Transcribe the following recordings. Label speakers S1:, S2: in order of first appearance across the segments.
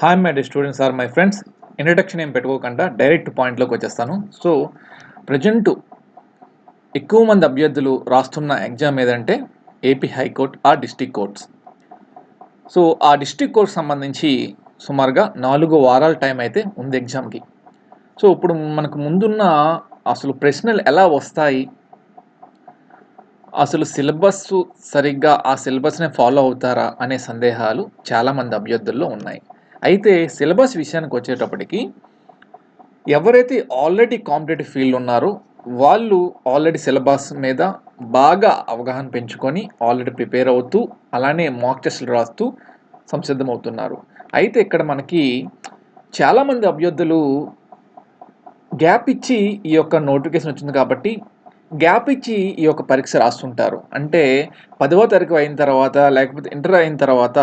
S1: Hi my dear students are my friends introduction ఏం పెట్టుకోకుండా direct పాయింట్లోకి వచ్చేస్తాను. సో ప్రజెంట్ ఎక్కువ మంది అభ్యర్థులు రాస్తున్న ఎగ్జామ్ ఏదంటే ఏపీ హైకోర్ట్ ఆ డిస్టిక్ కోర్ట్స్ సో ఆ డిస్టిక్ కోర్ట్ సంబంధించి సుమారుగా నాలుగు వారాల టైం అయితే ఉంది ఎగ్జామ్కి సో ఇప్పుడు మనకు ముందున్న అసలు ప్రశ్నలు ఎలా వస్తాయి? అసలు సిలబస్ సరిగ్గా ఆ సిలబస్నే ఫాలో అవుతారా అనే సందేహాలు చాలామంది అభ్యర్థుల్లో ఉన్నాయి. అయితే సిలబస్ విషయానికి వచ్చేటప్పటికి ఎవరైతే ఆల్రెడీ కాంపిటేటివ్ ఫీల్డ్ ఉన్నారో వాళ్ళు ఆల్రెడీ సిలబస్ మీద బాగా అవగాహన పెంచుకొని ఆల్రెడీ ప్రిపేర్ అవుతూ అలానే మాక్ టెస్టులు రాస్తూ సంసిద్ధమవుతున్నారు. అయితే ఇక్కడ మనకి చాలామంది అభ్యర్థులు గ్యాప్ ఇచ్చి ఈ యొక్క నోటిఫికేషన్ వచ్చింది కాబట్టి గ్యాప్ ఇచ్చి ఈ యొక్క పరీక్ష రాస్తుంటారు. అంటే పదవ తరగతి అయిన తర్వాత లేకపోతే ఇంటర్ అయిన తర్వాత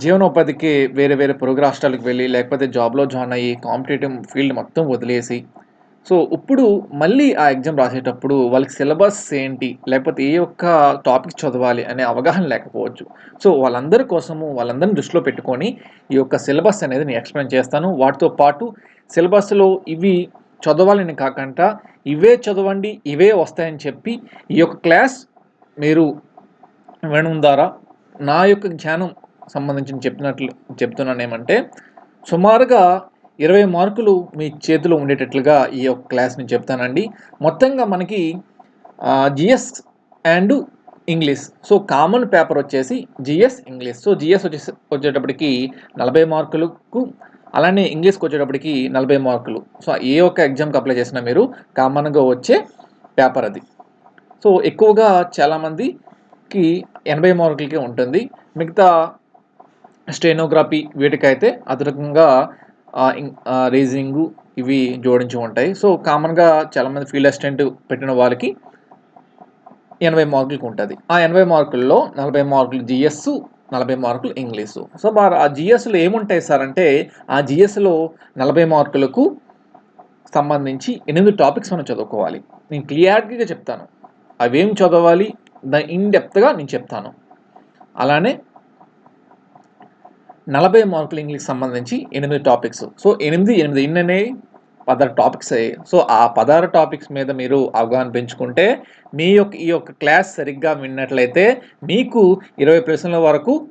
S1: జీవనోపాధికి వేరే వేరే పొరుగు రాష్ట్రాలకు వెళ్ళి లేకపోతే జాబ్లో జాయిన్ అయ్యి కాంపిటేటివ్ ఫీల్డ్ మొత్తం వదిలేసి. సో ఇప్పుడు మళ్ళీ ఆ ఎగ్జామ్ రాసేటప్పుడు వాళ్ళకి సిలబస్ ఏంటి? లేకపోతే ఏ ఒక్క టాపిక్ చదవాలి అనే అవగాహన లేకపోవచ్చు. సో వాళ్ళందరి కోసము వాళ్ళందరిని దృష్టిలో పెట్టుకొని ఈ యొక్క సిలబస్ అనేది నేను ఎక్స్ప్లెయిన్ చేస్తాను. వాటితో పాటు సిలబస్లో ఇవి చదవాలని కాకుండా ఇవే చదవండి ఇవే వస్తాయని చెప్పి ఈ యొక్క క్లాస్ మీరు వినడం ద్వారా నా యొక్క జ్ఞానం సంబంధించిన చెప్పినట్లు చెప్తున్నాను ఏమంటే సుమారుగా ఇరవై మార్కులు మీ చేతిలో ఉండేటట్లుగా ఈ యొక్క క్లాస్ని చెప్తానండి. మొత్తంగా మనకి GS and English. So common paper వచ్చేసి జిఎస్ ఇంగ్లీష్. సో జిఎస్ వచ్చేసి వచ్చేటప్పటికి నలభై మార్కులకు అలానే ఇంగ్లీష్కి వచ్చేటప్పటికి నలభై మార్కులు. సో ఏ ఒక్క ఎగ్జామ్కి అప్లై చేసినా మీరు కామన్గా వచ్చే పేపర్ అది. సో ఎక్కువగా చాలామందికి ఎనభై మార్కులకే ఉంటుంది. మిగతా స్టెనోగ్రఫీ వీటికైతే అదనంగా రీజనింగ్ ఇవి జోడించి ఉంటాయి. సో కామన్గా చాలామంది ఫీల్డ్ అసిస్టెంట్ పెట్టిన వాళ్ళకి ఎనభై మార్కులకు ఉంటుంది. ఆ ఎనభై మార్కుల్లో నలభై మార్కులు జిఎస్ నలభై మార్కులు ఇంగ్లీషు. సో మరి ఆ జిఎస్లో ఏముంటాయి సార్ అంటే ఆ జిఎస్లో నలభై మార్కులకు సంబంధించి ఎనిమిది టాపిక్స్ మనం చదువుకోవాలి. నేను క్లియారిటీగా చెప్తాను. అవేం చదవాలి? దాని ఇన్ డెప్త్గా నేను చెప్తాను. అలానే నలభై మార్కుల ఇంగ్లీష్ సంబంధించి ఎనిమిది టాపిక్స్. సో ఎనిమిది ఎనిమిది ఇన్ పదహారు టాపిక్స్ అయ్యాయి సో ఆ పదహారు టాపిక్స్ మీద మీరు అవగాహన పెంచుకుంటే మీ యొక్క ఈ యొక్క క్లాస్ సరిగ్గా విన్నట్లయితే మీకు ఇరవై ప్రశ్నల వరకు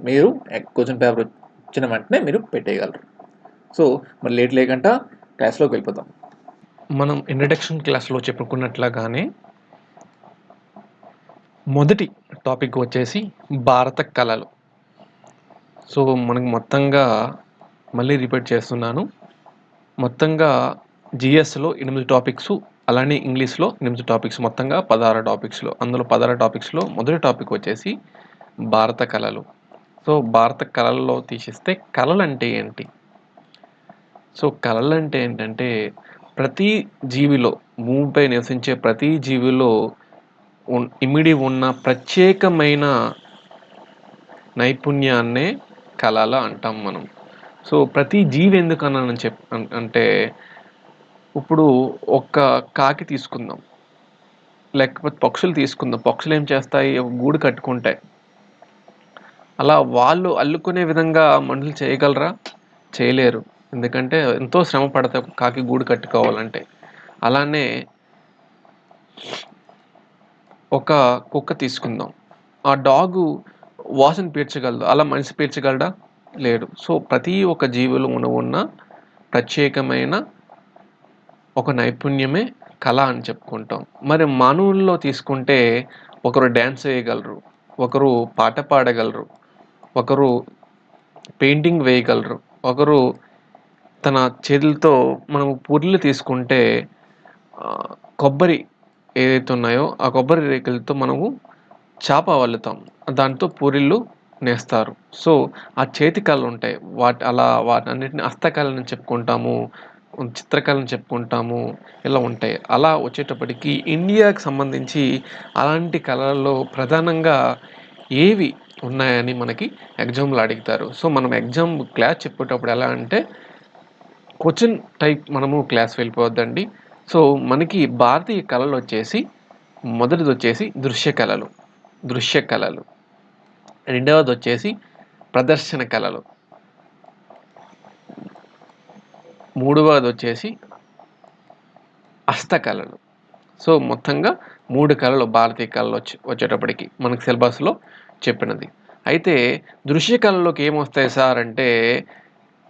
S1: మీరు క్వశ్చన్ పేపర్ వచ్చిన వెంటనే మీరు పెట్టేయగలరు. సో మరి లేట్ లేకుండా క్లాస్లోకి వెళ్ళిపోతాం
S2: మనం ఇంట్రడక్షన్ క్లాస్లో చెప్పుకున్నట్లాగానే మొదటి టాపిక్ వచ్చేసి భారత కళలు. సో మనకు మొత్తంగా మళ్ళీ రిపీట్ చేస్తున్నాను. మొత్తంగా జిఎస్లో ఎనిమిది టాపిక్స్ అలానే ఇంగ్లీష్లో ఎనిమిది టాపిక్స్ మొత్తంగా పదహారు టాపిక్స్లో. అందులో పదహారు టాపిక్స్లో మొదటి టాపిక్ వచ్చేసి భారత కళలు. సో భారత కళల్లో తీసిస్తే కళలు అంటే ఏంటి? సో కళలు అంటే ఏంటంటే ప్రతి జీవిలో భూమిపై నివసించే ప్రతి జీవిలో ఇమిడి ఉన్న ప్రత్యేకమైన నైపుణ్యాన్నే కళల అంటాం మనం. సో ప్రతి జీవి ఎందుకు అన్నాను చెప్ అంటే ఇప్పుడు ఒక్క కాకి తీసుకుందాం. లేకపోతే పక్షులు తీసుకుందాం. పక్షులు ఏం చేస్తాయి? ఒక గూడు కట్టుకుంటాయి. అలా వాళ్ళు అల్లుకునే విధంగా మనుషులు చేయగలరా? చేయలేరు. ఎందుకంటే ఎంతో శ్రమ పడతాయి ఒక కాకి గూడు కట్టుకోవాలంటే. అలానే ఒక కుక్క తీసుకుందాం. ఆ డాగు వాసన పీల్చగలదు? అలా మనిషి పీల్చగలడా? లేడు. సో ప్రతి ఒక్క జీవులు ఉన్న ఉన్న ప్రత్యేకమైన ఒక నైపుణ్యమే కళ అని చెప్పుకుంటాం. మరి మానవుల్లో తీసుకుంటే ఒకరు డ్యాన్స్ వేయగలరు ఒకరు పాట పాడగలరు ఒకరు పెయింటింగ్ వేయగలరు ఒకరు తన చేతులతో మనం పూరీలు తీసుకుంటే కొబ్బరి ఏదైతే ఉన్నాయో ఆ కొబ్బరి రేకులతో మనము చాప వల్లుతాం. దాంతో పూరిళ్ళు నేస్తారు. సో ఆ చేతి కళలు ఉంటాయి. వాటి అలా వాటన్నిటిని హస్తకళని చెప్పుకుంటాము చిత్రకళని చెప్పుకుంటాము ఇలా ఉంటాయి. అలా వచ్చేటప్పటికి ఇండియాకి సంబంధించి అలాంటి కళలలో ప్రధానంగా ఏవి ఉన్నాయని మనకి ఎగ్జామ్లో అడుగుతారు. సో మనం ఎగ్జామ్ క్లాస్ చెప్పేటప్పుడు ఎలా అంటే క్వశ్చన్ టైప్ మనము క్లాస్ వెళ్ళిపోవద్దండి. సో మనకి భారతీయ కళలు వచ్చేసి మొదటిది వచ్చేసి దృశ్య కళలు. దృశ్య కళలు. రెండవది వచ్చేసి ప్రదర్శన కళలు. మూడవది వచ్చేసి హస్తకళలు సో మొత్తంగా మూడు కళలు భారతీయ కళలు వచ్చి వచ్చేటప్పటికి మనకు సిలబస్లో చెప్పినది. అయితే దృశ్య కళలోకి ఏమొస్తాయి సార్ అంటే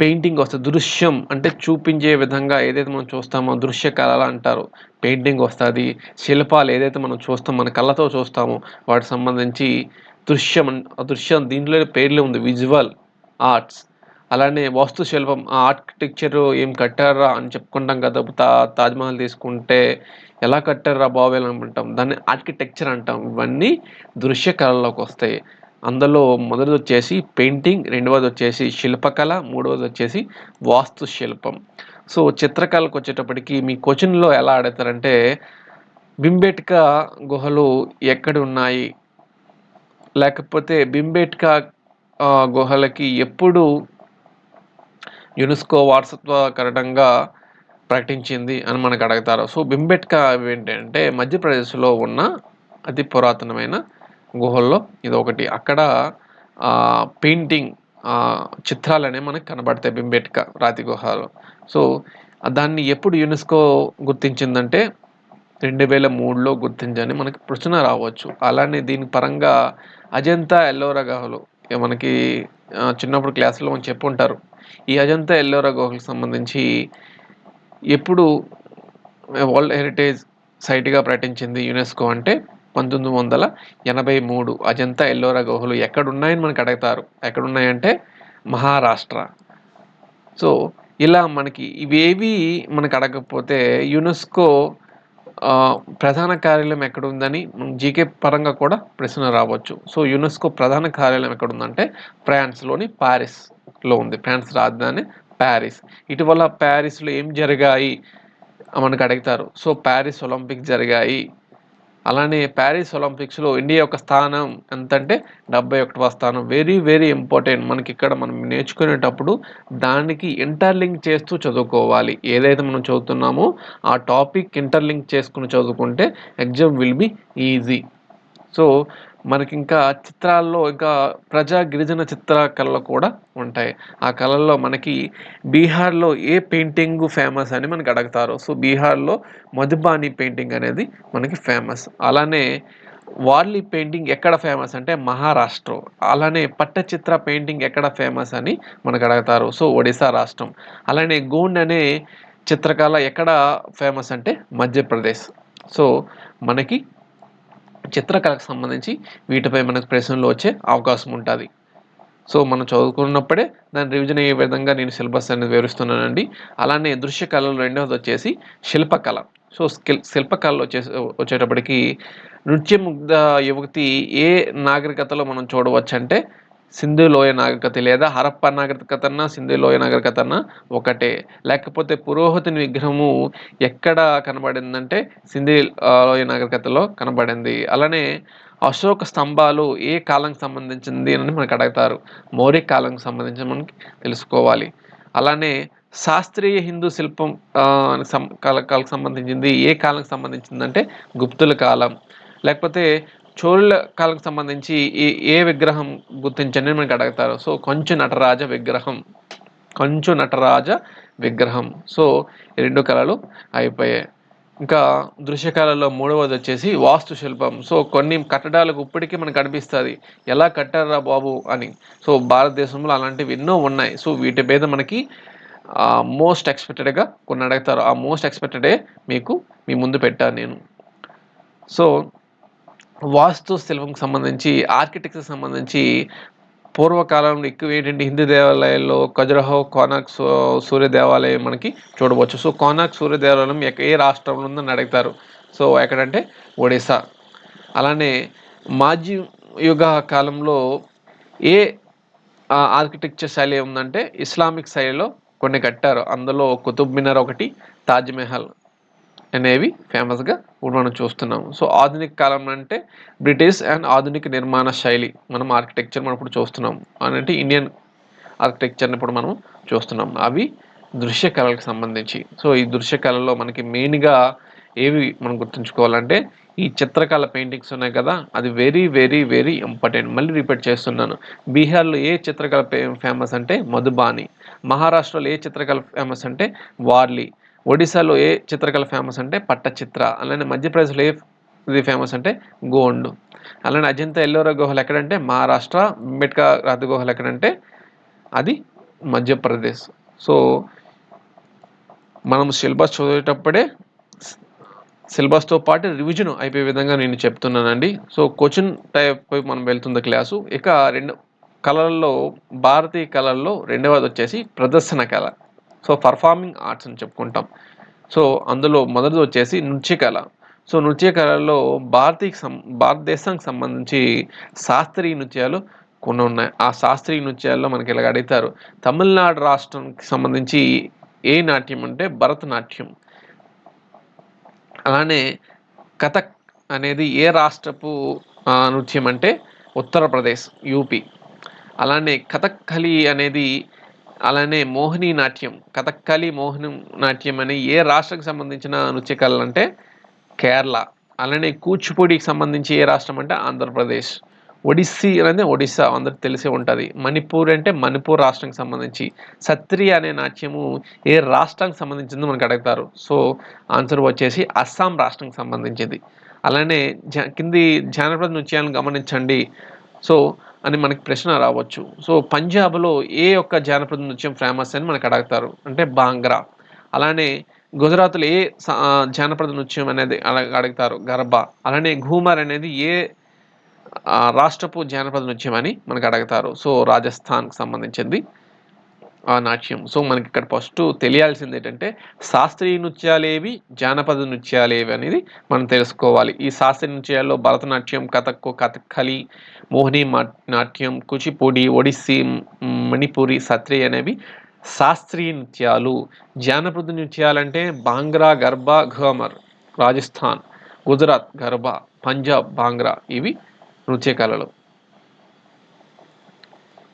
S2: పెయింటింగ్ వస్తుంది దృశ్యం అంటే చూపించే విధంగా ఏదైతే మనం చూస్తామో దృశ్య కళలు అంటారు. పెయింటింగ్ వస్తుంది. శిల్పాలు ఏదైతే మనం చూస్తాం మన కళ్ళతో చూస్తామో వాటికి సంబంధించి దృశ్యం అన్- దృశ్యం దీంట్లో పేర్లే ఉంది. Visual arts. అలానే వాస్తుశిల్పం ఆ ఆర్కిటెక్చర్ ఏం కట్టారా అని చెప్పుకుంటాం కదా. తా తాజ్మహల్ తీసుకుంటే ఎలా కట్టారా బాబు అని దాన్ని ఆర్కిటెక్చర్ అంటాం. ఇవన్నీ దృశ్య కళలోకి వస్తాయి. అందులో మొదటిది వచ్చేసి పెయింటింగ్ రెండవది వచ్చేసి శిల్పకళ మూడవది వచ్చేసి వాస్తు శిల్పం. సో చిత్రకళకు వచ్చేటప్పటికి మీ క్వశ్చన్లో ఎలా అడుగుతారంటే బింబేట్కా గుహలు ఎక్కడ ఉన్నాయి? లేకపోతే బింబేట్కా గుహలకి ఎప్పుడు యునెస్కో వారసత్వకరణంగా ప్రకటించింది అని మనకు అడుగుతారు. సో బింబేట్కా ఏంటంటే మధ్యప్రదేశ్లో ఉన్న అతి పురాతనమైన గుహల్లో ఇది ఒకటి అక్కడ పెయింటింగ్ చిత్రాలు అనేవి మనకు కనబడతాయి బింబేట్కా రాతి గుహలో. సో దాన్ని ఎప్పుడు యునెస్కో గుర్తించిందంటే రెండు వేల మూడులో గుర్తించని మనకి ప్రశ్న రావచ్చు. అలానే దీని పరంగా అజంతా ఎల్లోరా గుహలు. మనకి చిన్నప్పుడు క్లాసులో మనం చెప్పుంటారు. ఈ అజంతా ఎల్లోరా గుహలకు సంబంధించి ఎప్పుడు వరల్డ్ హెరిటేజ్ సైట్గా ప్రకటించింది యునెస్కో అంటే పంతొమ్మిది వందల ఎనభై మూడు అజంతా ఎల్లోరా గుహలు ఎక్కడున్నాయని మనకు అడుగుతారు. ఎక్కడున్నాయంటే మహారాష్ట్ర. సో ఇలా మనకి ఇవేవి మనకు అడగకపోతే యునెస్కో ప్రధాన కార్యాలయం ఎక్కడ ఉందని జీకే పరంగా కూడా ప్రశ్న రావచ్చు. సో యునెస్కో ప్రధాన కార్యాలయం ఎక్కడ ఉందంటే ఫ్రాన్స్లోని ప్యారిస్లో ఉంది. ఫ్రాన్స్ రాజధాని ప్యారిస్. ఇటీవల ప్యారిస్లో ఏం జరిగాయి? మనకు అడుగుతారు. సో ప్యారిస్ ఒలింపిక్ జరిగాయి. అలానే ప్యారిస్ ఒలింపిక్స్లో ఇండియా యొక్క స్థానం ఎంతంటే డెబ్బై ఒకటవ స్థానం. Very very important. మనకి ఇక్కడ మనం నేర్చుకునేటప్పుడు దానికి ఇంటర్లింక్ చేస్తూ చదువుకోవాలి. ఏదైతే మనం చదువుతున్నామో ఆ టాపిక్ ఇంటర్లింక్ చేసుకుని చదువుకుంటే exam will be easy. So మనకి ఇంకా చిత్రాల్లో ఇంకా ప్రజా గిరిజన చిత్ర కళలు కూడా ఉంటాయి. ఆ కళల్లో మనకి బీహార్లో ఏ పెయింటింగ్ ఫేమస్ అని మనకి అడుగుతారు. సో బీహార్లో మధుబాని పెయింటింగ్ అనేది మనకి ఫేమస్. అలానే వార్లీ పెయింటింగ్ ఎక్కడ ఫేమస్ అంటే మహారాష్ట్ర అలానే పట్టచిత్ర పెయింటింగ్ ఎక్కడ ఫేమస్ అని మనకు అడుగుతారు. సో ఒడిశా రాష్ట్రం. అలానే గోండ్ అనే చిత్రకళ ఎక్కడ ఫేమస్ అంటే మధ్యప్రదేశ్. సో మనకి చిత్రకళకు సంబంధించి వీటిపై మనకు ప్రశ్నలు వచ్చే అవకాశం ఉంటుంది. సో మనం చదువుకున్నప్పుడే దాని రివిజన్ అయ్యే విధంగా నేను సిలబస్ అనేది వివరిస్తున్నానండి. అలానే దృశ్య కళలు రెండవది వచ్చేసి శిల్పకళ. సో స్కిల్ శిల్పకళలో వచ్చే వచ్చేటప్పటికి నృత్యముగ్ధ యువతి ఏ నాగరికతలో మనం చూడవచ్చు అంటే సింధు లోయ నాగరికత లేదా హరప్ప నాగరికతన్నా సింధు లోయ నాగరికతన్నా ఒకటే. లేకపోతే పురోహితుని విగ్రహము ఎక్కడ కనబడిందంటే సింధు లోయ నాగరికతలో కనబడింది. అలానే అశోక స్తంభాలు ఏ కాలంకి సంబంధించింది అని మనకు అడుగుతారు. మౌర్య కాలంకి సంబంధించి మనకి తెలుసుకోవాలి. అలానే శాస్త్రీయ హిందూ శిల్పం సం కాల- కాలకు సంబంధించింది ఏ కాలంకి సంబంధించిందంటే గుప్తుల కాలం. లేకపోతే చోళుల కాలకు సంబంధించి ఏ ఏ విగ్రహం గుర్తించండి అని మనకి అడుగుతారు. సో కొంచెం నటరాజ విగ్రహం. కొంచెం నటరాజ విగ్రహం. సో ఈ రెండు కళలు అయిపోయాయి. ఇంకా దృశ్యకళలో మూడవది వచ్చేసి వాస్తు శిల్పం. సో కొన్ని కట్టడాలకు ఇప్పటికీ మనకు అనిపిస్తుంది ఎలా కట్టారా బాబు అని. సో భారతదేశంలో అలాంటివి ఎన్నో ఉన్నాయి. సో వీటి మీద మనకి మోస్ట్ ఎక్స్పెక్టెడ్గా కొన్ని అడుగుతారు. ఆ మోస్ట్ ఎక్స్పెక్టెడే మీకు మీ ముందు పెట్టాను నేను. సో వాస్తు శిల్పంకి సంబంధించి ఆర్కిటెక్చర్ సంబంధించి పూర్వకాలంలో ఎక్కువ ఏంటంటే హిందూ దేవాలయాల్లో ఖజురహో కోనాక్ సూ సూర్య దేవాలయం మనకి చూడవచ్చు. సో కోనాక్ సూర్య దేవాలయం ఎక్క- ఏ రాష్ట్రంలో ఉందని అడుగుతారు. సో ఎక్కడంటే ఒడిశా. అలానే మాజీ యుగ కాలంలో ఏ ఆర్కిటెక్చర్ శైలి ఉందంటే ఇస్లామిక్ శైలిలో కొన్ని కట్టారు. అందులో కుతుబ్ మినార్ ఒకటి తాజ్ మహల్. అనేవి ఫేమస్గా మనం చూస్తున్నాము. సో ఆధునిక కాలం అంటే బ్రిటిష్ అండ్ ఆధునిక నిర్మాణ శైలి మనం ఆర్కిటెక్చర్ మనం ఇప్పుడు చూస్తున్నాం అని అంటే ఇండియన్ ఆర్కిటెక్చర్ని ఇప్పుడు మనం చూస్తున్నాం అవి దృశ్య కళలకు సంబంధించి. సో ఈ దృశ్య కళలో మనకి మెయిన్గా ఏవి మనం గుర్తుంచుకోవాలంటే ఈ చిత్రకళ పెయింటింగ్స్ ఉన్నాయి కదా అది వెరీ వెరీ వెరీ ఇంపార్టెంట్ మళ్ళీ రిపీట్ చేస్తున్నాను. బీహార్లో ఏ చిత్రకళ ఫేమస్ అంటే మధుబాని. మహారాష్ట్రలో ఏ చిత్రకళ ఫేమస్ అంటే వార్లీ. ఒడిశాలో ఏ చిత్రకళ ఫేమస్ అంటే పట్టచిత్ర అలానే మధ్యప్రదేశ్లో ఏ ఇది ఫేమస్ అంటే గోండు అలానే అజంత ఎల్లోరా గుహలు ఎక్కడంటే మహారాష్ట్ర అంబేడ్కర్ రాతి గుహలు ఎక్కడంటే అది మధ్యప్రదేశ్ సో మనం సిలబస్ చదివేటప్పుడే సిలబస్తో పాటు రివిజన్ అయిపోయే విధంగా నేను చెప్తున్నానండి. సో క్వశ్చన్ టైప్ మనం వెళ్తుంది క్లాసు. ఇక రెండు కళల్లో భారతీయ కళల్లో రెండవది వచ్చేసి ప్రదర్శన కళ. సో పర్ఫార్మింగ్ ఆర్ట్స్ అని చెప్పుకుంటాం. సో అందులో మొదటిది వచ్చేసి నృత్య కళ సో నృత్య కళలో భారతీయ సం భారతదేశానికి సంబంధించి శాస్త్రీయ నృత్యాలు కొన్ని ఉన్నాయి. ఆ శాస్త్రీయ నృత్యాల్లో మనకి ఇలాగ అడుగుతారు. తమిళనాడు రాష్ట్రానికి సంబంధించి ఏ నాట్యం అంటే భరతనాట్యం. అలానే కథక్ అనేది ఏ రాష్ట్రపు నృత్యం అంటే ఉత్తరప్రదేశ్ యూపీ. అలానే కథక్కలి అనేది అలానే మోహిని నాట్యం కథక్కలి మోహిని నాట్యం అనే ఏ రాష్ట్రానికి సంబంధించిన నృత్య కళలు అంటే కేరళ అలానే కూచిపూడికి సంబంధించి ఏ రాష్ట్రం అంటే ఆంధ్రప్రదేశ్. ఒడిస్సీ అనేది ఒడిస్సా అందరికి తెలిసే ఉంటుంది. మణిపూర్ అంటే మణిపూర్ రాష్ట్రానికి సంబంధించి సత్రియ అనే నాట్యము ఏ రాష్ట్రానికి సంబంధించిందో మనకు అడుగుతారు. సో ఆన్సర్ వచ్చేసి అస్సాం రాష్ట్రానికి సంబంధించింది. అలానే జ కింది జానపద నృత్యాలను గమనించండి. సో అని మనకి ప్రశ్న రావచ్చు. సో పంజాబ్లో ఏ ఒక్క జానపద నృత్యం ఫేమస్ అని మనకు అడుగుతారు? అంటే బాంగ్రా. అలానే గుజరాత్లో ఏ జానపద నృత్యం అనేది అడుగుతారు? గర్బా. అలానే ఘూమర్ అనేది ఏ రాష్ట్రపు జానపద నృత్యం అని మనకు అడుగుతారు? సో రాజస్థాన్కి సంబంధించింది. నాట్యం. సో మనకి ఇక్కడ ఫస్ట్ తెలియాల్సింది ఏంటంటే శాస్త్రీయ నృత్యాలేవి జానపద నృత్యాలేవి అనేది మనం తెలుసుకోవాలి. ఈ శాస్త్రీయ నృత్యాల్లో భరతనాట్యం కథక్కు కథక్కలి మోహిని మా- నాట్యం కూచిపూడి ఒడిస్సీ మణిపూరి సత్రియ అనేవి శాస్త్రీయ నృత్యాలు. జానపద నృత్యాలంటే బాంగ్రా గర్భా ఘమర్ రాజస్థాన్ గుజరాత్ గర్భా పంజాబ్ బాంగ్రా ఇవి నృత్య కళలు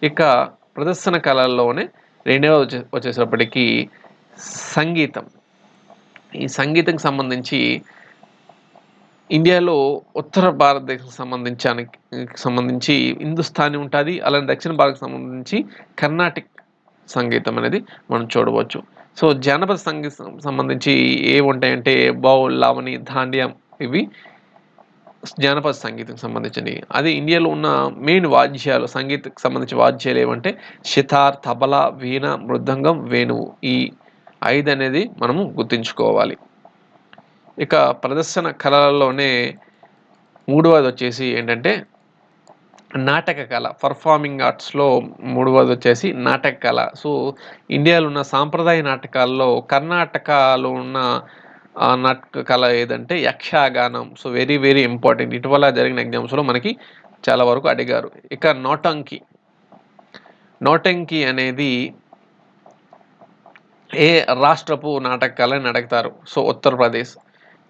S2: ఇక ప్రదర్శన కళల్లోనే రెండవ వచ్చే వచ్చేసప్పటికి సంగీతం. ఈ సంగీతంకి సంబంధించి ఇండియాలో ఉత్తర భారతదేశం సంబంధించానికి సంబంధించి హిందుస్థానీ ఉంటుంది అలానే దక్షిణ భారతకు సంబంధించి కర్ణాటిక్ సంగీతం అనేది మనం చూడవచ్చు. సో జానపద సంగీతం సంబంధించి ఏముంటాయంటే బౌల్ లావణి ధాండ్యం ఇవి జానపద సంగీతం సంబంధించినవి. అది ఇండియాలో ఉన్న మెయిన్ వాద్యాలు సంగీతకు సంబంధించిన వాద్యాలు ఏమంటే సితార్ తబలా వీణ మృదంగం వేణువు. ఈ ఐదు అనేది మనము గుర్తుంచుకోవాలి. ఇక ప్రదర్శన కళలలోనే మూడవది వచ్చేసి ఏంటంటే నాటక కళ. పర్ఫార్మింగ్ ఆర్ట్స్లో మూడవది వచ్చేసి నాటక కళ. సో ఇండియాలో ఉన్న సాంప్రదాయ నాటకాల్లో కర్ణాటకలో ఉన్న నాటక కళ ఏదంటే Yakshagana. So very very important ఇటీవల జరిగిన ఎగ్జామ్స్లో మనకి చాలా వరకు అడిగారు. ఇక నోటంకి. నోటంకి అనేది ఏ రాష్ట్రపు నాటక కళని అడుగుతారు. సో ఉత్తరప్రదేశ్.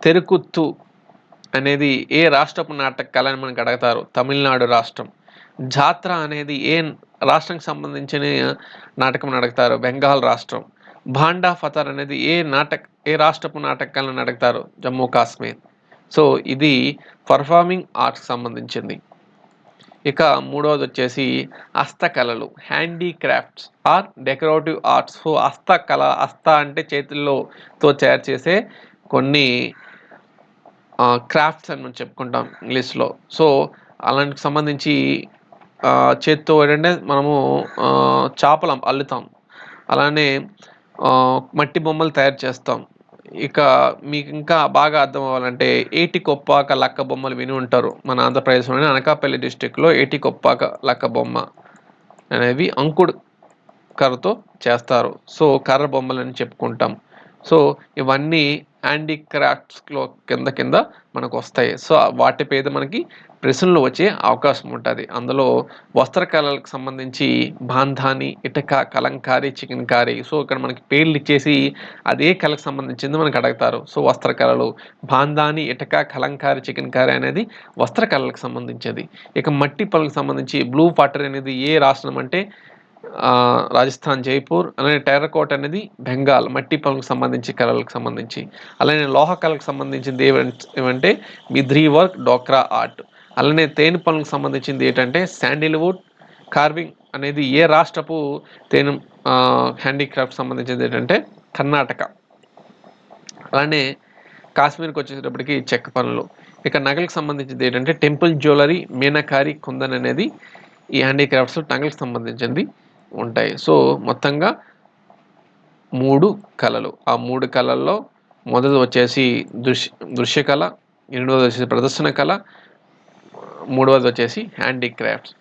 S2: తెరుకుత్తు అనేది ఏ రాష్ట్రపు నాటక కళ అని మనకు అడుగుతారు. తమిళనాడు రాష్ట్రం. జాత్ర అనేది ఏ రాష్ట్రానికి సంబంధించిన నాటకం అడుగుతారు. బెంగాల్ రాష్ట్రం. భాండా ఫతర్ అనేది ఏ నాటక ఏ రాష్ట్రపు నాటకాలను అడుగుతారు జమ్మూ కాశ్మీర్? సో ఇది పర్ఫార్మింగ్ ఆర్ట్స్ సంబంధించింది. ఇక మూడవది వచ్చేసి హస్తకళలు handicrafts or decorative arts. So హస్తకళ హస్త అంటే చేతుల్లోతో తయారు చేసే కొన్ని క్రాఫ్ట్స్ అని మనం చెప్పుకుంటాం ఇంగ్లీష్లో. సో అలాంటికి సంబంధించి చేత్తో ఏంటంటే మనము చేపలం చేపలు అల్లుతాం. అలానే మట్టి బొమ్మలు తయారు చేస్తాం. ఇక మీకు ఇంకా బాగా అర్థం అవ్వాలంటే ఏటి కొప్పాక లక్క బొమ్మలు విని ఉంటారు. మన ఆంధ్రప్రదేశ్లోని అనకాపల్లి డిస్టిక్లో ఏటి కొప్పాక లక్క బొమ్మ అనేవి అంకుడు కర్రతో చేస్తారు. సో కర్ర బొమ్మలు అని చెప్పుకుంటాం. సో ఇవన్నీ హ్యాండీక్రాఫ్ట్స్లో కింద కింద మనకు వస్తాయి. సో వాటి మీద మనకి ప్రశ్నలు వచ్చే అవకాశం ఉంటుంది. అందులో వస్త్రకళలకు సంబంధించి బాంధాని ఇటక కలంకారీ చికెన్ కారీ సో ఇక్కడ మనకి పేర్లు ఇచ్చేసి అదే కళకు సంబంధించింది మనకు అడుగుతారు. సో వస్త్రకళలు బాంధాని ఇటక కలంకారీ చికెన్ కారీ అనేది వస్త్రకళలకు సంబంధించింది. ఇక మట్టి పనులకు సంబంధించి బ్లూ వాటర్ అనేది ఏ రాష్ట్రం అంటే రాజస్థాన్ జైపూర్ అలానే టెర్రకోట్ అనేది బెంగాల్ మట్టి పనులకు సంబంధించి కళలకు సంబంధించి అలానే లోహ కళలకు సంబంధించింది ఏమంటే ఏమంటే బిద్రీ వర్క్ డోక్రా ఆర్ట్. అలానే తేనె పనులకు సంబంధించింది ఏంటంటే శాండిల్వుడ్ కార్వింగ్ అనేది ఏ రాష్ట్రపు తేనె హ్యాండీక్రాఫ్ట్ సంబంధించింది ఏంటంటే కర్ణాటక. అలానే కాశ్మీర్కి వచ్చేటప్పటికి చెక్క పనులు. ఇక నగలకు సంబంధించింది ఏంటంటే టెంపుల్ జ్యువెలరీ మీనాకారి కుందన్ అనేది ఈ హ్యాండీక్రాఫ్ట్స్ నగలకు సంబంధించింది. ఉంటాయి. సో మొత్తంగా మూడు కళలు. ఆ మూడు కళల్లో మొదటి వచ్చేసి దృశ్య దృశ్యకళ రెండవది వచ్చేసి ప్రదర్శన కళ మూడవది వచ్చేసి హ్యాండీక్రాఫ్ట్స్.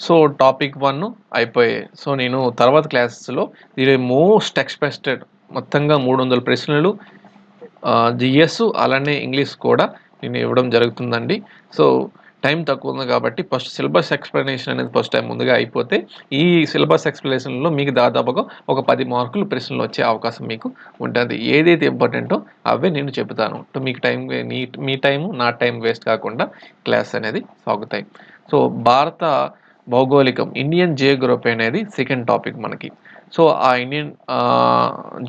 S2: సో టాపిక్ వన్ అయిపోయాయి. సో నేను తర్వాత క్లాసెస్లో దీని మోస్ట్ ఎక్స్పెక్టెడ్ మొత్తంగా మూడు వందల ప్రశ్నలు జిఎస్ అలానే ఇంగ్లీష్ కూడా నేను ఇవ్వడం జరుగుతుందండి. సో టైం తక్కువ ఉంది కాబట్టి ఫస్ట్ సిలబస్ ఎక్స్ప్లెనేషన్ అనేది ఫస్ట్ టైం ముందుగా అయిపోతే ఈ సిలబస్ ఎక్స్ప్లెనేషన్లో మీకు దాదాపుగా ఒక పది మార్కులు ప్రశ్నలు వచ్చే అవకాశం మీకు ఉంటుంది. ఏదైతే ఇంపార్టెంటో అవే నేను చెబుతాను. మీకు టైం మీ టైము నా టైం వేస్ట్ కాకుండా క్లాస్ అనేది సాగుతాయి. సో భారత భౌగోళికం ఇండియన్ జియోగ్రఫీ అనేది సెకండ్ టాపిక్ మనకి. సో ఆ ఇండియన్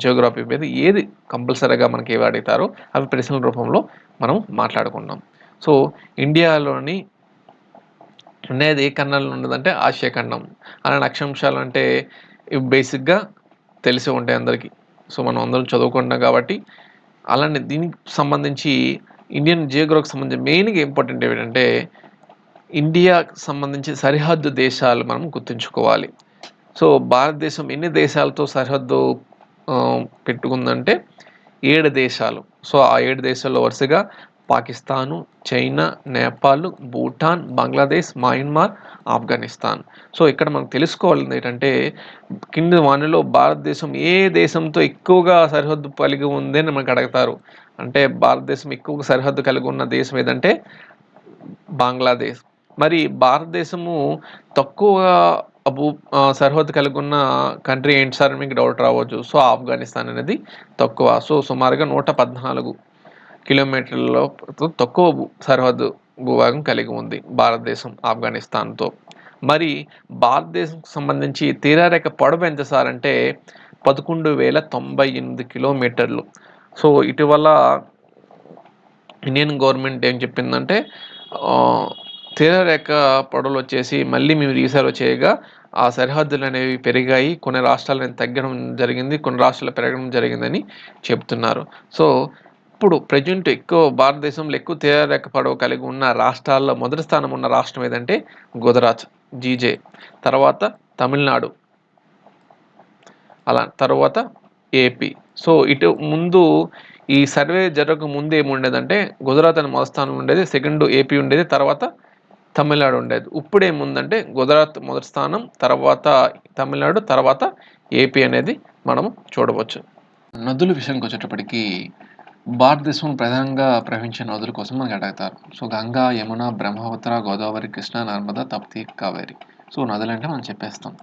S2: జియోగ్రఫీ మీద ఏది కంపల్సరీగా మనకి ఏవి అడుగుతారో అవి ప్రశ్నల రూపంలో మనం మాట్లాడుకున్నాం సో ఇండియాలోని ఉండేది ఏ ఖండంలో ఉండదంటే ఆసియా ఖండం అలాంటి అక్షాంశాలు అంటే ఇవి బేసిక్గా తెలిసి ఉంటాయి అందరికీ. సో మనం అందరం చదువుకుంటున్నాం కాబట్టి అలానే దీనికి సంబంధించి ఇండియన్ జియోగ్రఫీకి సంబంధించి మెయిన్గా ఇంపార్టెంట్ ఏంటంటే ఇండియాకి సంబంధించి సరిహద్దు దేశాలు మనం గుర్తుంచుకోవాలి. సో భారతదేశం ఎన్ని దేశాలతో సరిహద్దు పెట్టుకుందంటే ఏడు దేశాలు. సో ఆ ఏడు దేశాల్లో వరుసగా Pakistan China Nepal Bhutan Bangladesh Myanmar Afghanistan. So ఇక్కడ మనం తెలుసుకోవాల్సింది ఏంటంటే కింది వానిలో భారతదేశం ఏ దేశంతో ఎక్కువగా సరిహద్దు కలిగి ఉంది అని మనకు అడుగుతారు. అంటే భారతదేశం ఎక్కువగా సరిహద్దు కలిగి ఉన్న దేశం ఏదంటే బంగ్లాదేశ్. మరి భారతదేశము తక్కువ భూ సరిహద్దు కలిగి ఉన్న కంట్రీ ఏంటి సార్ మీకు డౌట్ రావచ్చు. సో ఆఫ్ఘనిస్తాన్ అనేది తక్కువ. సో సుమారుగా నూట పద్నాలుగు. కిలోమీటర్లలో తక్కువ భూ- సరిహద్దు భూభాగం కలిగి ఉంది భారతదేశం ఆఫ్ఘనిస్తాన్తో. మరి భారతదేశంకు సంబంధించి తీరారేఖ పొడవు ఎంత సార్? అంటే పదకొండు వేల తొంభై ఎనిమిది కిలోమీటర్లు. సో ఇటీవల ఇండియన్ గవర్నమెంట్ ఏం చెప్పిందంటే ఆ, తీరరేఖ పొడవులు వచ్చేసి మళ్ళీ మేము రీసర్వ్ చేయగా ఆ సరిహద్దులు అనేవి పెరిగాయి కొన్ని రాష్ట్రాలని తగ్గడం జరిగింది కొన్ని రాష్ట్రాలు పెరగడం జరిగిందని చెప్తున్నారు. సో ఇప్పుడు ప్రజెంట్ ఎక్కువ భారతదేశంలో ఎక్కువ తీరక పడవ కలిగి ఉన్న రాష్ట్రాల్లో మొదటి స్థానం ఉన్న రాష్ట్రం ఏదంటే గుజరాత్ జీజే. తర్వాత తమిళనాడు. అలా తర్వాత ఏపీ. సో ఇటు ముందు ఈ సర్వే జరగక ముందు ఏముండేదంటే గుజరాత్ అని మొదటి స్థానం ఉండేది సెకండ్ ఏపీ ఉండేది తర్వాత తమిళనాడు ఉండేది. ఇప్పుడు ఏముందంటే గుజరాత్ మొదటి స్థానం తర్వాత తమిళనాడు తర్వాత ఏపీ అనేది మనం చూడవచ్చు.
S1: నదుల విషయంకి వచ్చేటప్పటికి భారతదేశంలో ప్రధానంగా ప్రవహించే నదుల కోసం మనకి అడుగుతారు. సో గంగా యమున బ్రహ్మపుత్ర గోదావరి కృష్ణ నర్మద తప్తి కావేరి. సో నదులు అంటే మనం చెప్పేస్తాం.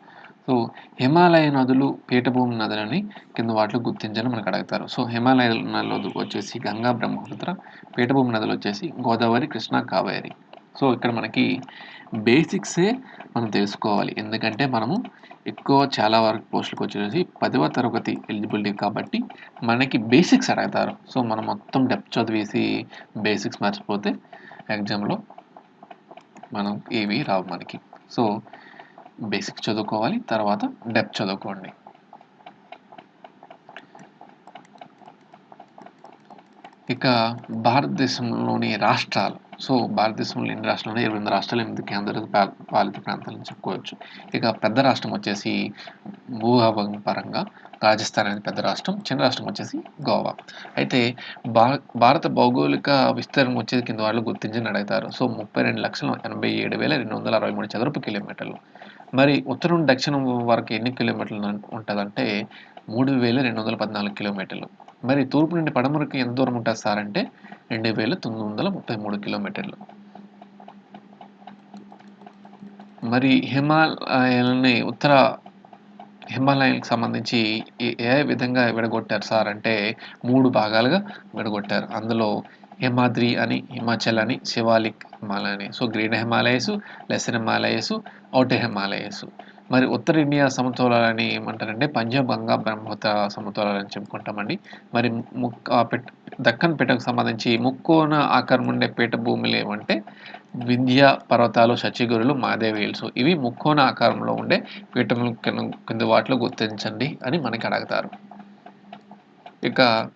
S1: సో హిమాలయ నదులు పీఠభూమి నదులని కింద వాటిలో గుర్తించని మనకు అడుగుతారు. సో హిమాలయ నదులు వచ్చేసి గంగా బ్రహ్మపుత్ర పీఠభూమి నదులు వచ్చేసి గోదావరి కృష్ణ కావేరి. సో ఇక్కడ మనకి బేసిక్సే మనం తెలుసుకోవాలి. ఎందుకంటే మనము ఎక్కువ చాలా వరకు పోస్టులకు వచ్చేసి పదవ తరగతి ఎలిజిబిలిటీ కాబట్టి మనకి బేసిక్స్ అడుగుతారు. సో మనం మొత్తం డెప్త్ చదివేసి బేసిక్స్ మర్చిపోతే ఎగ్జామ్లో మనం ఏవి రావు మనకి. సో బేసిక్స్ చదువుకోవాలి తర్వాత డెప్త్ చదువుకోండి. ఇక భారతదేశంలోని రాష్ట్రాలు. సో భారతదేశంలో ఎన్ని రాష్ట్రాలు ఇరవై ఎనిమిది రాష్ట్రాలు ఎనిమిది కేంద్ర పాలిత ప్రాంతాలని చెప్పుకోవచ్చు. ఇక పెద్ద రాష్ట్రం వచ్చేసి భూభాగం పరంగా రాజస్థాన్ అనేది పెద్ద రాష్ట్రం చిన్న రాష్ట్రం వచ్చేసి గోవా. అయితే భా భారత భౌగోళిక విస్తీర్ణం వచ్చేది కింద వాళ్ళు గుర్తించని అడుగుతారు సో ముప్పై రెండు లక్షల ఎనభై ఏడు వేల రెండు వందల అరవై మూడు చదరపు కిలోమీటర్లు. మరి ఉత్తరం దక్షిణం వరకు ఎన్ని కిలోమీటర్లు ఉంటుందంటే మూడు వేల రెండు వందల పద్నాలుగు కిలోమీటర్లు. మరి తూర్పు నుండి పడమరకు ఎంత దూరం ఉంటుంది సార్ అంటే రెండు వేల తొమ్మిది వందల ముప్పై మూడు కిలోమీటర్లు. మరి హిమాలయాలని ఉత్తర హిమాలయాలకు సంబంధించి ఏ- విధంగా విడగొట్టారు సార్ అంటే మూడు భాగాలుగా విడగొట్టారు. అందులో హిమాద్రి అని హిమాచల్ అని శివాలిక్ హిమాలయ అని. So greater Himalayas lesser Himalayas outer Himalayas.
S2: మరి ఉత్తర ఇండియా సమతూలాలని ఏమంటారంటే పంజాబ్ గంగా బ్రహ్మపుత్ర సమతూలాలని చెప్పుకుంటామండి. మరి ముక్ పెట్ దక్కన్ పీఠకు సంబంధించి ముక్కోన ఆకారం ఉండే పీఠభూములు ఏమంటే వింధ్య పర్వతాలు శచిగురులు మాదేవి హిల్స్. ఇవి ముక్కోన ఆకారంలో ఉండే పీఠముల కింద వాటిలో గుర్తించండి అని మనకి అడుగుతారు. ఇక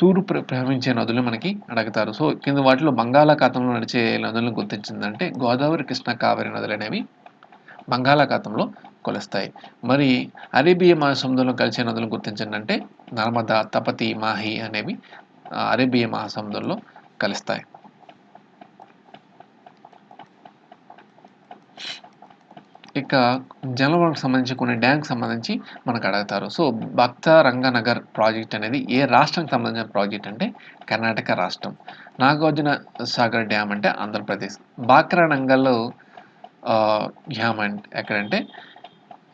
S2: తూరు ప్ర- ప్రవహించే నదులు మనకి అడుగుతారు. సో కింద వాటిలో బంగాళాఖాతంలో నడిచే నదులను గుర్తించిందంటే గోదావరి కృష్ణ కావేరి నదులు అనేవి బంగాళాఖాతంలో కొలుస్తాయి. మరి అరేబియా మహాసముద్రంలో కలిసే నదులను గుర్తించండి అంటే నర్మదా తపతి మాహి అనేవి అరేబియా మహాసముద్రంలో కలుస్తాయి. ఇక జలవనరులకు సంబంధించి కొన్ని డ్యాంకి సంబంధించి మనకు అడుగుతారు. సో భక్త రంగనగర్ ప్రాజెక్ట్ అనేది ఏ రాష్ట్రానికి సంబంధించిన ప్రాజెక్ట్ అంటే కర్ణాటక రాష్ట్రం. నాగార్జున సాగర్ డ్యామ్ అంటే ఆంధ్రప్రదేశ్. బాక్రా నంగల్ డ్యామ్ అంటే ఎక్కడంటే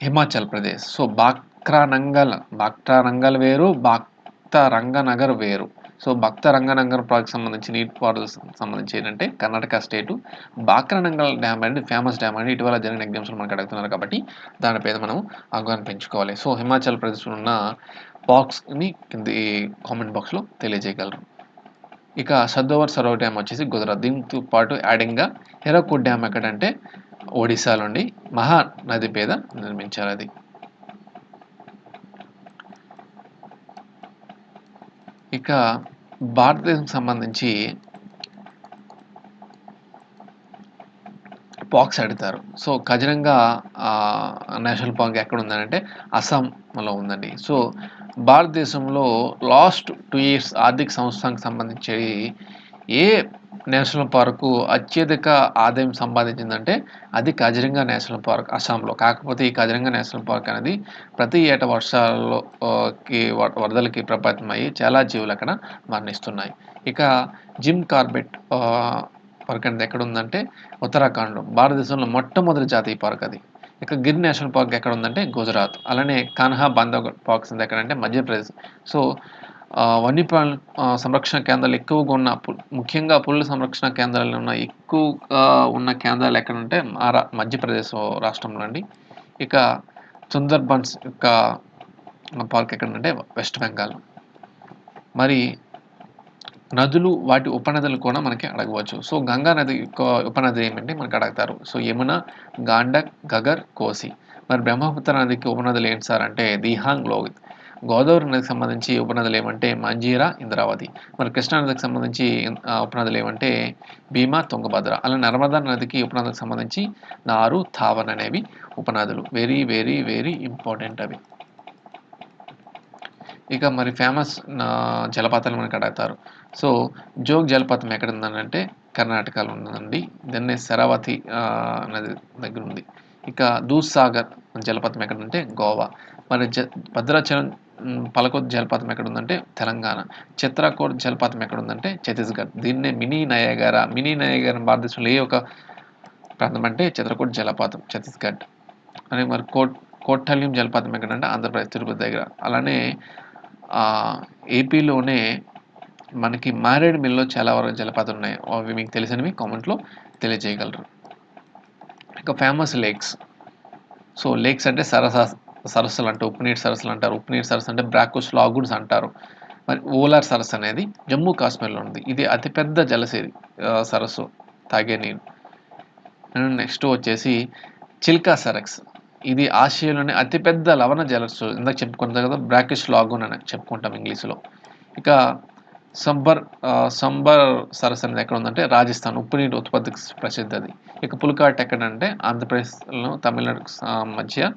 S2: హిమాచల్ ప్రదేశ్. సో బాక్రా నంగల్ బాక్రా నంగల్ వేరు భక్త రంగనగర్ వేరు. సో భక్త రంగనగర్ ప్రాజెక్ట్ సంబంధించి నీటిపారుదల సంబంధించి ఏంటంటే కర్ణాటక స్టేటు. బాక్రానంగల్ డ్యామ్ అనేది ఫేమస్ డ్యామ్ అనేది ఇటీవల జరిగిన ఎగ్జామ్స్లో మనకు అడుగుతున్నారు కాబట్టి దానిపైన మనం అవగాహన పెంచుకోవాలి. సో హిమాచల్ ప్రదేశ్లో ఉన్న బాక్స్ని కింది కామెంట్ బాక్స్లో తెలియజేయగలరు. ఇక సద్దోవర్ సరోవర్ డ్యామ్ వచ్చేసి గుజరాత్. దీంతో పాటు యాడింగ్గా హెరాకూట్ డ్యామ్ ఎక్కడంటే ఒడిశాలోని మహా నది పేద నిర్మించారు అది ఇక భారతదేశం సంబంధించి పాక్స్ అడుగుతారు సో ఖజరంగా నేషనల్ పార్క్ ఎక్కడ ఉందంటే అస్సాంలో ఉందండి. సో భారతదేశంలో లాస్ట్ టూ ఇయర్స్ ఆర్థిక సంవత్సరానికి సంబంధించి ఏ నేషనల్ పార్కు అత్యధిక ఆదాయం సంపాదించిందంటే అది కాజిరంగా నేషనల్ పార్క్ అస్సాంలో. కాకపోతే ఈ కాజిరంగా నేషనల్ పార్క్ అనేది ప్రతి ఏటా వర్షాల్లోకి వ- వరదలకి ప్రభావితమయ్యి చాలా జీవులు అక్కడ మరణిస్తున్నాయి. ఇక జిమ్ కార్బెట్ పార్క్ అనేది ఎక్కడ ఉందంటే ఉత్తరాఖండ్లో. భారతదేశంలో మొట్టమొదటి జాతీయ పార్క్ అది. ఇక గిర్ నేషనల్ పార్క్ ఎక్కడ ఉందంటే గుజరాత్. అలానే కాన్హా బాంధవ్ పార్క్స్ ఎక్కడంటే మధ్యప్రదేశ్. సో వన్యప్రాణుల సంరక్షణ కేంద్రాలు ఎక్కువగా ఉన్న ముఖ్యంగా పులుల సంరక్షణ కేంద్రాలు ఉన్న ఎక్కువగా ఉన్న కేంద్రాలు ఎక్కడంటే మహారా మధ్యప్రదేశ్ రాష్ట్రంలో అండి. ఇక సుందర్బన్స్ యొక్క పార్క్ ఎక్కడంటే వెస్ట్ బెంగాల్. మరి నదులు వాటి ఉపనదులు కూడా మనకి అడగవచ్చు. సో గంగా నది యొక్క ఉపనది ఏమంటే మనకి అడగతారు. సో యమున గాండక్ గగర్ కోసి. మరి బ్రహ్మపుత్ర నదికి ఉపనదులు ఏంటి సార్ అంటే దిహాంగ్ లోహిత్ గోదావరి నదికి సంబంధించి ఉపనదులు ఏమంటే మంజీరా ఇంద్రావతి. మరి కృష్ణా నదికి సంబంధించి ఉపనదులు ఏమంటే భీమా తుంగభద్ర. అలా నర్మదా నదికి ఉపనదులకు సంబంధించి నారు థావన్ అనేవి ఉపనదులు. వెరీ వెరీ వెరీ ఇంపార్టెంట్ అవి. ఇక మరి ఫేమస్ జలపాతాలు మనకి అడుగుతారు. సో జోగ్ జలపాతం ఎక్కడ ఉందంటే కర్ణాటకలో ఉందండి దాన్ని శరావతి నది దగ్గర ఉంది. ఇక దూద్సాగర్ జలపాతం ఎక్కడంటే గోవా. మరి జ భద్రాచలం పలకొత్ జలపాతం ఎక్కడ ఉందంటే తెలంగాణ చిత్రాకోట్ జలపాతం ఎక్కడ ఉందంటే ఛత్తీస్గఢ్. దీన్నే మినీ నయగార మినీ నయగార భారతదేశంలో ఏ ఒక ప్రాంతం అంటే చిత్రకూట్ జలపాతం ఛత్తీస్గఢ్. అనే మరి కోట్ కోట్టల్యం జలపాతం ఎక్కడంటే ఆంధ్రప్రదేశ్ తిరుపతి దగ్గర. అలానే ఏపీలోనే మనకి మారేడు మిల్లో చాలా వరకు జలపాతాలు ఉన్నాయి. అవి మీకు తెలిసినవి కామెంట్లో తెలియజేయగలరు. ఇంకా ఫేమస్ లేక్స్. సో లేక్స్ అంటే సరస సరస్సులు అంటారు ఉప్పునీటి సరస్సులు అంటారు ఉప్పునీటి సరస్సు అంటే బ్రాకోస్ లాగుడ్స్ అంటారు. మరి ఓలార్ సరస్సు అనేది జమ్మూ కాశ్మీర్లో ఉంది. ఇది అతిపెద్ద జలసేది సరస్సు. తాగే నీరు. నెక్స్ట్ వచ్చేసి చిల్కా సరక్స్. ఇది ఆసియాలోనే అతిపెద్ద లవణ జలస్సు ఇందాక చెప్పుకుంటాం కదా బ్రాకిష్ లాగూన్ అని చెప్పుకుంటాం ఇంగ్లీష్లో. ఇక సంబర్ సంబర్ సరస్సు అనేది ఎక్కడ ఉందంటే రాజస్థాన్ ఉప్పు నీటి ఉత్పత్తికి ప్రసిద్ధి అది ఇక పులికాట్ ఎక్కడంటే ఆంధ్రప్రదేశ్లో తమిళనాడు మధ్య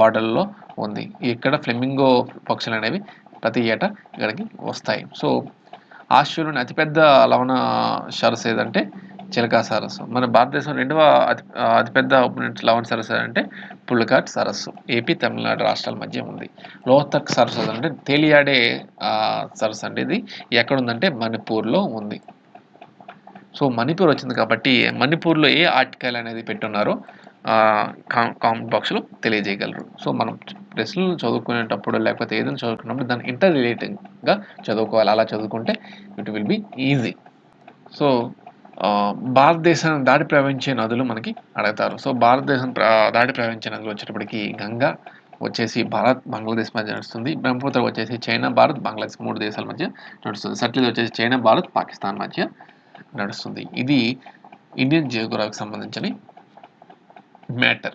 S2: బార్డర్లో ఉంది. ఇక్కడ ఫ్లెమింగో పక్షులు అనేవి ప్రతి ఏటా ఇక్కడికి వస్తాయి. సో ఆసియాలోని అతిపెద్ద లవణ సరస్సు ఏదంటే చిలకా సరస్సు మన భారతదేశం రెండవ అతి అతిపెద్ద ఉపనీటి లవణ సరస్సు అంటే పులికాట్ సరస్సు. ఏపీ తమిళనాడు రాష్ట్రాల మధ్య ఉంది. లోహతక్ సరస్సు అంటే తేలియాడే సరస్సు అంటే ఇది. ఎక్కడ ఉందంటే మణిపూర్లో ఉంది. సో మణిపూర్ వచ్చింది కాబట్టి మణిపూర్లో ఏ ఆర్టికల్ అనేది పెట్టున్నారో కామెంట్ బాక్స్లో తెలియజేయగలరు. సో మనం ప్రశ్నలు చదువుకునేటప్పుడు లేకపోతే ఏదైనా చదువుకున్నప్పుడు దాన్ని ఇంటర్ రిలేటెడ్గా చదువుకోవాలి. అలా చదువుకుంటే it will be easy. So భారతదేశాన్ని దాడి ప్రవహించే నదులు మనకి అడుగుతారు. సో, భారతదేశం దాడి ప్రవహించే నదులు వచ్చేటప్పటికి గంగా వచ్చేసి భారత్, బంగ్లాదేశ్ మధ్య నడుస్తుంది. బ్రహ్మపుత్ర వచ్చేసి చైనా, భారత్, బంగ్లాదేశ్ మూడు దేశాల మధ్య నడుస్తుంది. సట్లెజ్ వచ్చేసి చైనా, భారత్, పాకిస్తాన్ మధ్య నడుస్తుంది. ఇది ఇండియన్ జియోగ్రఫీకి సంబంధించిన మ్యాటర్.